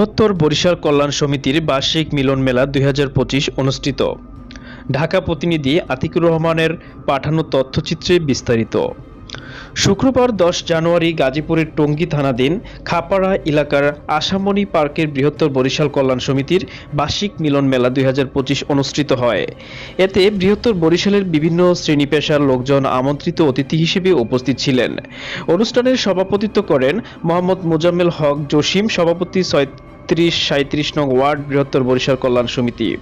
বৃহত্তর বরিশাল কল্যাণ সমিতির বার্ষিক মিলন মেলা দুই হাজার পঁচিশ অনুষ্ঠিত। ঢাকা প্রতিনিধি আতিকুর রহমানের পাঠানো তথ্যচিত্রে বিস্তারিত। শুক্রবার দশ জানুয়ারি গাজীপুরের টঙ্গী থানাধীন খাপাড়া এলাকার আশামণি পার্কের বৃহত্তর বরিশাল কল্যাণ সমিতির বার্ষিক মিলন মেলা দুই হাজার পঁচিশ অনুষ্ঠিত হয়। এতে বৃহত্তর বরিশালের বিভিন্ন শ্রেণি পেশার লোকজন আমন্ত্রিত অতিথি হিসেবে উপস্থিত ছিলেন। অনুষ্ঠানের সভাপতিত্ব করেন মোহাম্মদ মোজাম্মেল হক জসিম, সভাপতি ছয়ত্রিশ সাঁত্রিশ নং ওয়ার্ড বৃহত্তর বরিশাল কল্যাণ সমিতি।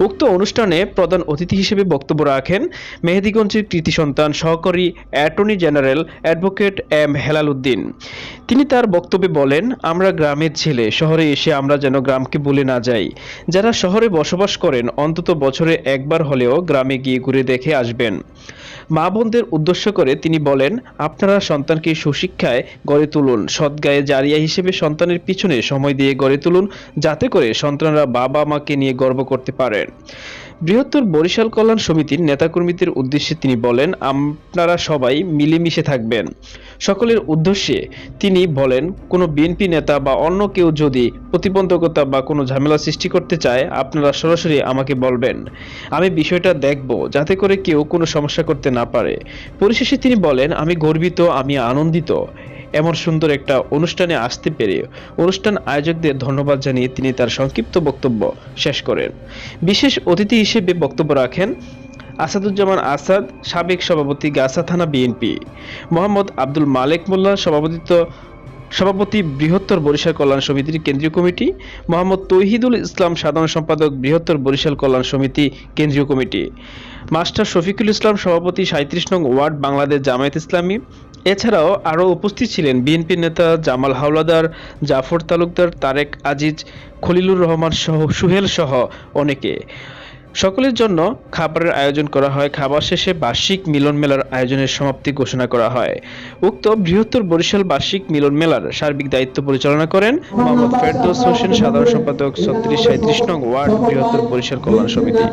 উক্ত অনুষ্ঠানে প্রধান অতিথি হিসেবে বক্তব্য রাখেন মেহেদিগঞ্জের কৃতি সন্তান সহকারী attorney general advocate M Helal Uddin. তিনি তার বক্তব্যে বলেন, আমরা গ্রামের ছেলে, শহরে এসে আমরা যেন গ্রামকে ভুলে না যাই। যারা শহরে বসবাস করেন, অন্তত বছরে একবার হলেও গ্রামে গিয়ে ঘুরে দেখে আসবেন। মা বোনদের উদ্দেশ্য করে তিনি বলেন, আপনারা সন্তানকে সুশিক্ষায় গড়ে তুলুন, সদ্গায়ে জারিয়া হিসেবে সন্তানের পিছনে সময় দিয়ে গড়ে তুলুন, যাতে করে সন্তানরা বাবা মাকে নিয়ে গর্ব করতে পারেন। বৃহত্তর বরিশাল কল্যাণ সমিতির নেতাকর্মীদের উদ্দেশ্যে তিনি বলেন, আপনারা সবাই মিলেমিশে থাকবেন। সকলের উদ্দেশ্যে তিনি বলেন, কোনো বিএনপি নেতা বা অন্য কেউ যদি প্রতিবন্ধকতা বা কোনো ঝামেলা সৃষ্টি করতে চায়, আপনারা সরাসরি আমাকে বলবেন। আমি বিষয়টা দেখব যাতে করে কেউ কোনো সমস্যা করতে না পারে। পরিশেষে তিনি বলেন, আমি গর্বিত, আমি আনন্দিত। এমন সুন্দর একটা অনুষ্ঠানে আসতে পেরে অনুষ্ঠান আয়োজকদের ধন্যবাদ জানিয়ে তিনি তার সংক্ষিপ্ত বক্তব্য শেষ করেন। বিশেষ অতিথি হিসেবে বক্তব্য রাখেন আসাদুজ্জামান আসাদ, সাবেক সভাপতি গাছা থানা বিএনপি, মোহাম্মদ আব্দুল মালেক মোল্লা, সভাপতিত্ব, সভাপতি বৃহত্তর বরিশাল কল্যাণ সমিতির কেন্দ্রীয় কমিটি, মোহাম্মদ তৌহিদুল ইসলাম, সাধারণ সম্পাদক বৃহত্তর বরিশাল কল্যাণ সমিতি কেন্দ্রীয় কমিটি, মাস্টার শফিকুল ইসলাম, সভাপতি সাঁত্রিশ নং ওয়ার্ড, বাংলাদেশ জামায়াত ইসলামী এছাড়াও আরও উপস্থিত ছিলেন বিএনপি নেতা জামাল হাওলাদার, জাফর তালুকদার, তারেক আজিজ, খলিলুর রহমান সহ, সুহেল সহ অনেকে। সকলের জন্য খাবারের আয়োজন করা হয়। খাবার শেষে বার্ষিক মিলন মেলার আয়োজনের সমাপ্তি ঘোষণা করা হয়। উক্ত বৃহত্তর বরিশাল বার্ষিক মিলন মেলার সার্বিক দায়িত্ব পরিচালনা করেন মোহাম্মদ ফেরদৌস হোসেন, সাধারণ সম্পাদক ছত্রিশ সাঁত্রিশ নং ওয়ার্ড, বৃহত্তর বরিশাল কল্যাণ সমিতি।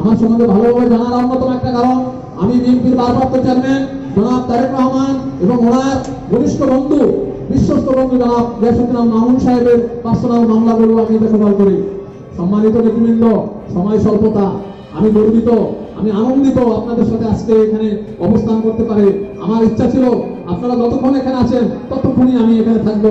আমার সম্বন্ধে ভালোভাবে জানার অন্যতম একটা কারণ, আমি বিএনপির ভারপ্রাপ্ত চেয়ারম্যান। জনাব তারেক রহমান এবং ওনার ঘনিষ্ঠ বন্ধু, বিশ্বস্ত বন্ধু জনাব ইয়াসুদ্দিন মামুন সাহেবের পার্সোনাল বলব আমি দেখভাল করি। সম্মানিত নেতৃবৃন্দ, সময় স্বল্পতা, আমি গর্বিত, আমি আনন্দিত আপনাদের সাথে আজকে এখানে অবস্থান করতে পারে। আমার ইচ্ছা ছিল আপনারা যতক্ষণ এখানে আছেন, ততক্ষণই আমি এখানে থাকব।